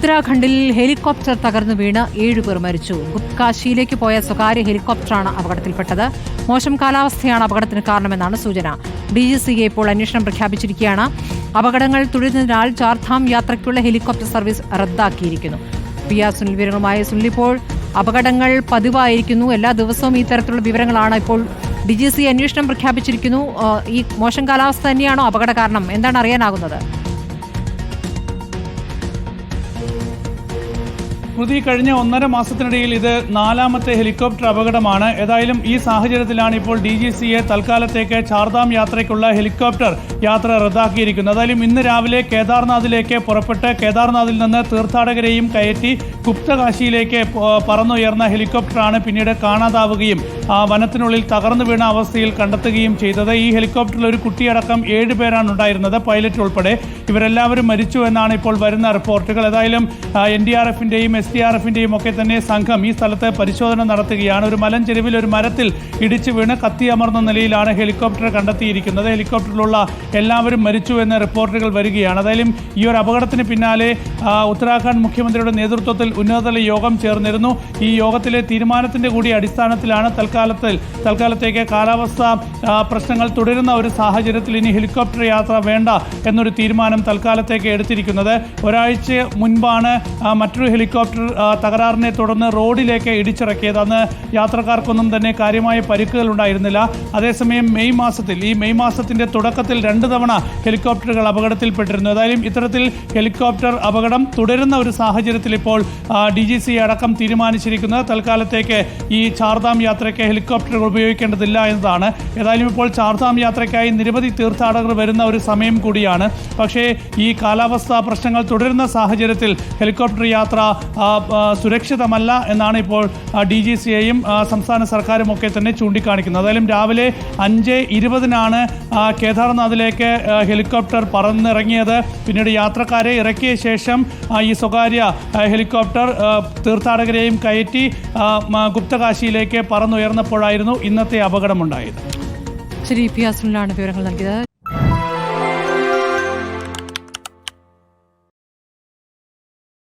ഉത്തരാഖണ്ഡിൽ ഹെലികോപ്റ്റർ തകർന്നു വീണ് ഏഴുപേർ മരിച്ചു. ഗുപ്കാശിയിലേക്ക് പോയ സ്വകാര്യ ഹെലികോപ്റ്ററാണ് അപകടത്തിൽപ്പെട്ടത്. മോശം കാലാവസ്ഥയാണ് അപകടത്തിന് കാരണമെന്നാണ് സൂചന. ഡി ജി സി ഇപ്പോൾ അന്വേഷണം പ്രഖ്യാപിച്ചിരിക്കുകയാണ്. അപകടങ്ങൾ തുടരുന്നതിനാൽ ചാർധാം യാത്രയ്ക്കുള്ള ഹെലികോപ്റ്റർ സർവീസ് റദ്ദാക്കിയിരിക്കുന്നു. പി ആർ സുനിൽ വിവരങ്ങളുമായി സുനിൽ ഇപ്പോൾ. അപകടങ്ങൾ പതിവായിരിക്കുന്നു. എല്ലാ ദിവസവും ഈ തരത്തിലുള്ള വിവരങ്ങളാണ് ഇപ്പോൾ ഡി ജി സി അന്വേഷണം പ്രഖ്യാപിച്ചിരിക്കുന്നു. ഈ മോശം കാലാവസ്ഥ തന്നെയാണോ അപകട കാരണം? എന്താണ് അറിയാനാകുന്നത്? സ്മൃതി കഴിഞ്ഞ ഒന്നര മാസത്തിനിടയിൽ ഇത് നാലാമത്തെ ഹെലികോപ്റ്റർ അപകടമാണ്. ഏതായാലും ഈ സാഹചര്യത്തിലാണ് ഇപ്പോൾ ഡി ജി സിയെ തൽക്കാലത്തേക്ക് ചാർധാം യാത്രയ്ക്കുള്ള ഹെലികോപ്റ്റർ യാത്ര റദ്ദാക്കിയിരിക്കുന്നത്. ഏതായാലും ഇന്ന് രാവിലെ കേദാർനാഥിലേക്ക് പുറപ്പെട്ട് കേദാർനാഥിൽ നിന്ന് തീർത്ഥാടകരെയും കയറ്റി ഗുപ്തകാശിയിലേക്ക് പറന്നുയർന്ന ഹെലികോപ്റ്ററാണ് പിന്നീട് കാണാതാവുകയും ആ വനത്തിനുള്ളിൽ തകർന്നു വീണ അവസ്ഥയിൽ കണ്ടെത്തുകയും ചെയ്തത്. ഈ ഹെലികോപ്റ്ററിൽ ഒരു കുട്ടിയടക്കം ഏഴ് പേരാണ് ഉണ്ടായിരുന്നത് പൈലറ്റ് ഉൾപ്പെടെ. ഇവരെല്ലാവരും മരിച്ചു എന്നാണ് ഇപ്പോൾ വരുന്ന റിപ്പോർട്ടുകൾ. ഏതായാലും എൻ ഡി ആർ എഫിന്റെയും എസ് ഡി ആർ എഫിന്റെയും ഒക്കെ തന്നെ സംഘം ഈ സ്ഥലത്ത് പരിശോധന നടത്തുകയാണ്. ഒരു മലഞ്ചെരുവിൽ ഒരു മരത്തിൽ ഇടിച്ചു വീണ് കത്തിയമർന്ന നിലയിലാണ് ഹെലികോപ്റ്റർ കണ്ടെത്തിയിരിക്കുന്നത്. ഹെലികോപ്റ്ററിലുള്ള എല്ലാവരും മരിച്ചു എന്ന റിപ്പോർട്ടുകൾ വരികയാണ്. അതായാലും ഈ ഒരു അപകടത്തിന് പിന്നാലെ ഉത്തരാഖണ്ഡ് മുഖ്യമന്ത്രിയുടെ നേതൃത്വത്തിൽ ഉന്നതതല യോഗം ചേർന്നിരുന്നു. ഈ യോഗത്തിലെ തീരുമാനത്തിന്റെ കൂടി അടിസ്ഥാനത്തിലാണ് തൽക്കാലത്തിൽ തൽക്കാലത്തേക്ക് കാലാവസ്ഥ പ്രശ്നങ്ങൾ തുടരുന്ന ഒരു സാഹചര്യത്തിൽ ഇനി ഹെലികോപ്റ്റർ യാത്ര വേണ്ട എന്നൊരു തീരുമാനം തൽക്കാലത്തേക്ക് എടുത്തിരിക്കുന്നത്. ഒരാഴ്ച മുൻപാണ് മറ്റൊരു ഹെലികോപ്റ്റർ ആ, തകരാറിനെ തുടർന്ന് റോഡിലേക്ക് ഇടിച്ചിറക്കിയത്. അന്ന് യാത്രക്കാർക്കൊന്നും തന്നെ കാര്യമായ പരിക്കുകൾ ഉണ്ടായിരുന്നില്ല. അതേസമയം മെയ് മാസത്തിൽ ഈ മെയ് മാസത്തിന്റെ തുടക്കത്തിൽ രണ്ട് തവണ ഹെലികോപ്റ്ററുകൾ അപകടത്തിൽപ്പെട്ടിരുന്നു. ഏതായാലും ഇത്തരത്തിൽ ഹെലികോപ്റ്റർ അപകടം തുടരുന്ന ഒരു സാഹചര്യത്തിൽ ഇപ്പോൾ ഡി ജി സി അടക്കം തീരുമാനിച്ചിരിക്കുന്നത്. തൽക്കാലത്തേക്ക് ഈ ചാർധാം യാത്രയ്ക്ക് ഹെലികോപ്റ്ററുകൾ ഉപയോഗിക്കേണ്ടതില്ല എന്നതാണ്. ഏതായാലും ഇപ്പോൾ ചാർധാം യാത്രയ്ക്കായി നിരവധി തീർത്ഥാടകർ വരുന്ന ഒരു സമയം കൂടിയാണ്. പക്ഷേ ഈ കാലാവസ്ഥാ പ്രശ്നങ്ങൾ തുടരുന്ന സാഹചര്യത്തിൽ ഹെലികോപ്റ്റർ യാത്ര സുരക്ഷിതമല്ല എന്നാണ് ഇപ്പോൾ ഡി ജി സിയെയും സംസ്ഥാന സർക്കാരും ഒക്കെ തന്നെ ചൂണ്ടിക്കാണിക്കുന്നത്. അതായാലും രാവിലെ അഞ്ച് ഇരുപതിനാണ് കേദാർനാഥിലേക്ക് ഹെലികോപ്റ്റർ പറന്നിറങ്ങിയത്. പിന്നീട് യാത്രക്കാരെ ഇറക്കിയ ശേഷം ഈ സ്വകാര്യ ഹെലികോപ്റ്റർ തീർത്ഥാടകരെയും കയറ്റി ഗുപ്തകാശിയിലേക്ക് പറന്നുയർന്നപ്പോഴായിരുന്നു ഇന്നത്തെ അപകടമുണ്ടായത്. ശരി വിവരങ്ങൾ നൽകിയത്.